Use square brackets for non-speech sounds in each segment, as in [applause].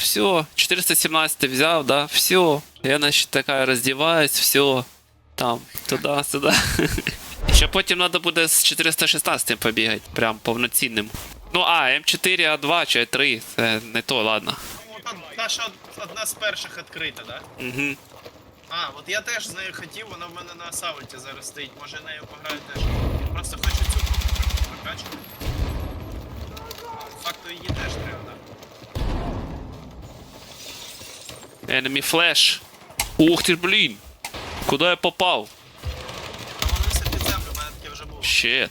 все, 417 взяв, да, все. Я, значить, така роздіваюсь, все. Там, туди, сюди. І [laughs] ще потім треба буде з 416 побігати, прям повноцінним. Ну, а, М4, А2 чи А3, це не то, ладно. Ну, та, що одна з перших відкрита, да? Угу. А, от я теж з нею хотів, вона в мене на асаульті зараз стоїть, може нею пограю теж. Просто хочу цю прокачку. По Факту її теж треба, да? Enemy Flash. Ух ти, блін. Куди я попав? Щет.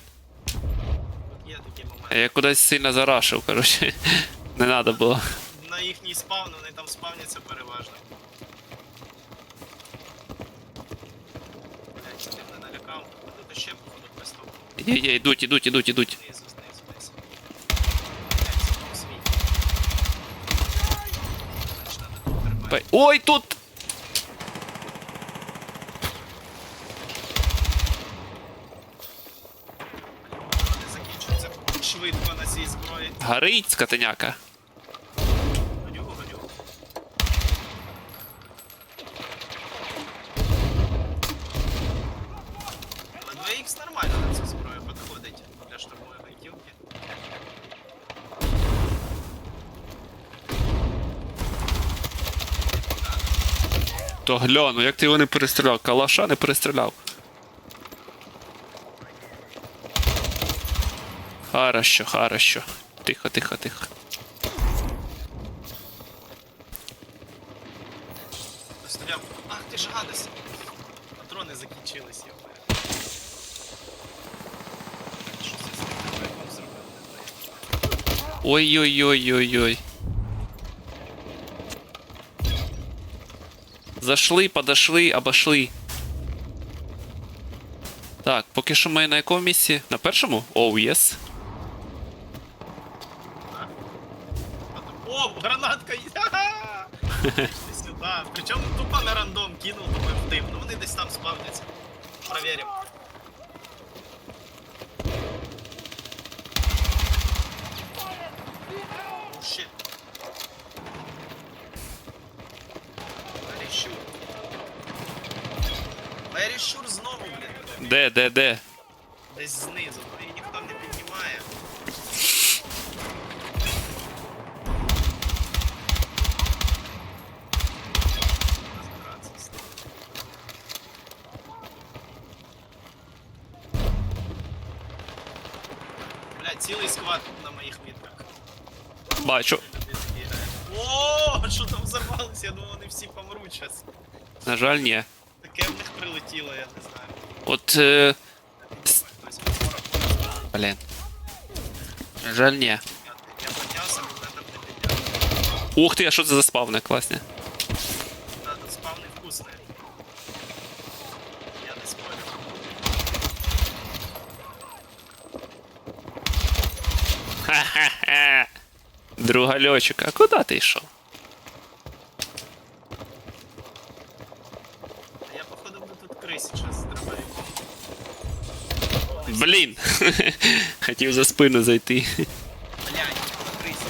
Я кудись сильно зарашив, коротше. [laughs] Не треба було. На їхній спавн, вони там спавняться переважно. Там Є, є, йдуть, ідуть, ідуть, ідуть. знизу, знизу, знизу. Блять, це був свій. Значить, Бай- Ой, тут! Швидко на цій зброї. Горить, скотиняка. То гляну, як ти його не перестріляв? Калаша не перестріляв. Хорошо, хорошо. Тихо, тихо, тихо. Постріляв. Ах ти ж гадость! Патрони закінчились, я Що це з тим треком зробив? не знаю. Ой-ой-ой-ой-ой. Зашли, подошли, обошли. Так, поки що ми на якому місці? На першому? Оу, oh, єс. Yes. О, гранатка! Сюди. Причому тупо на рандом кинув, думаю, в дим. Ну вони десь там спавняться. Проверимо. знову, блін. Де, де, де? Десь знизу, ну її ніхто не піднімає. Розбиратися з тим. Бля, цілий сквад на моїх мітках. Бачу. Люди бігає. О, що там взорвалося? Я думав, вони всі помруть зараз. На жаль, ні. Таке в них прилетіло, я не знаю. От. Е... Хтось Блін. На жаль, ні. Я піднявся, бо мене там не підняв. Ух ти, а що це за спавни класні? Да, тут спавни вкусные. Я не спорю. Ха-ха-ха. Друга льотчика. А куди ти йшов? Блін. Хотів за спину зайти. Блядь, на крисі.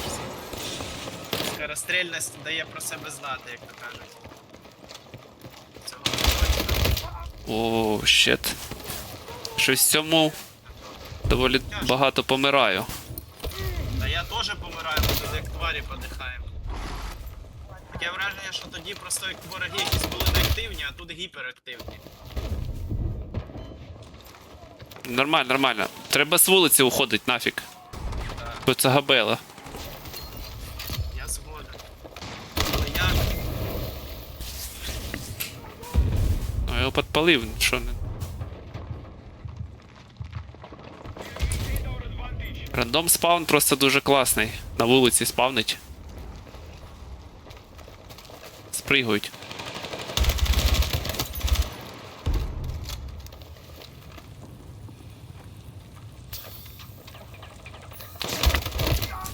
Скорострільність дає про себе знати, як то кажуть. О, щет. Щось в цьому доволі багато помираю. Та я теж помираю, бо тут як тварі подихаємо. Таке враження, що тоді просто як вороги якісь були неактивні, а тут гіперактивні. Нормально, нормально. Треба з вулиці уходить нафіг. Бо це габела. Я згоден. Але як? Ну, я його підпалив, що не. Рандом спаун просто дуже класний. На вулиці спавнить. Спригують.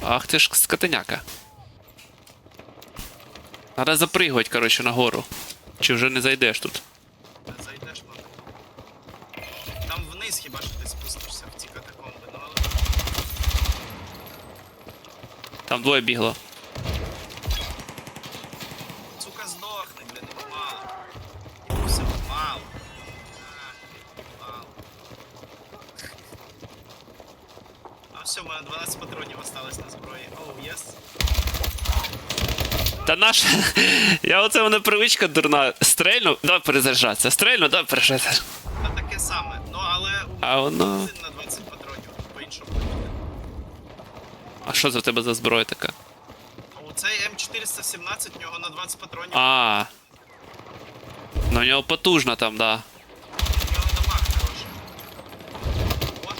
Ах ти ж скотиняка. Надо запригувати, коротше, на гору. Чи вже не зайдеш тут? Зайдеш, мабуть. Там вниз хіба що ти спустишся в ці катакомби, ну але. Там двоє бігло. мало. Йому всього мало. А, мало. А все, у мене 12 патронів осталось на зброї. Оу, єс. Та наш. [laughs] Я оце мене привичка дурна. Стрельну, давай перезаряджатися. Стрельну, давай перезаряджатися. Та таке саме. Ну, але А воно- на 20 патронів, по-іншому. А що це в тебе за зброя така? А Оцей М417, в нього на 20 патронів. А. Ну у нього потужно там, да. У нього дамаг хороший. От.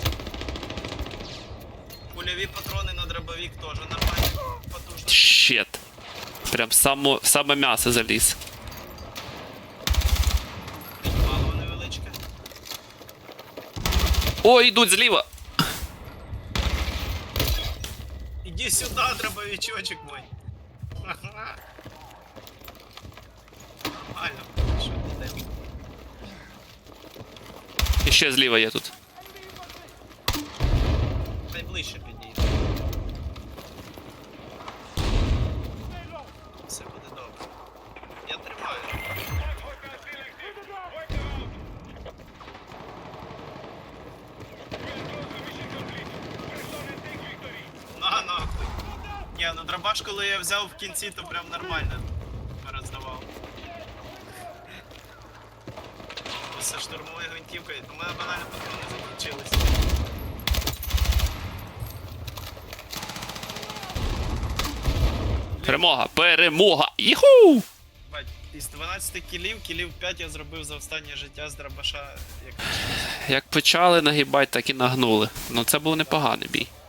Кульові патрони на дробовик теж нормально. Потужно. Щет. Прям само, саме м'ясо заліз. Мало невеличке. О, йдуть зліва. Іди сюди, дробовичочок мой. Ха-ха. Нормально. Що ти йдеш? І ще зліва є тут. Дробаш, коли я взяв в кінці, то прям нормально роздавав. Все штурмовою гвинтівкою. У мене банально патрони закінчились. Перемога! Перемога! Іху! Бать, із 12 кілів, кілів 5 я зробив за останнє життя з дробаша. Як... Як почали нагибати, так і нагнули. Ну це був непоганий бій.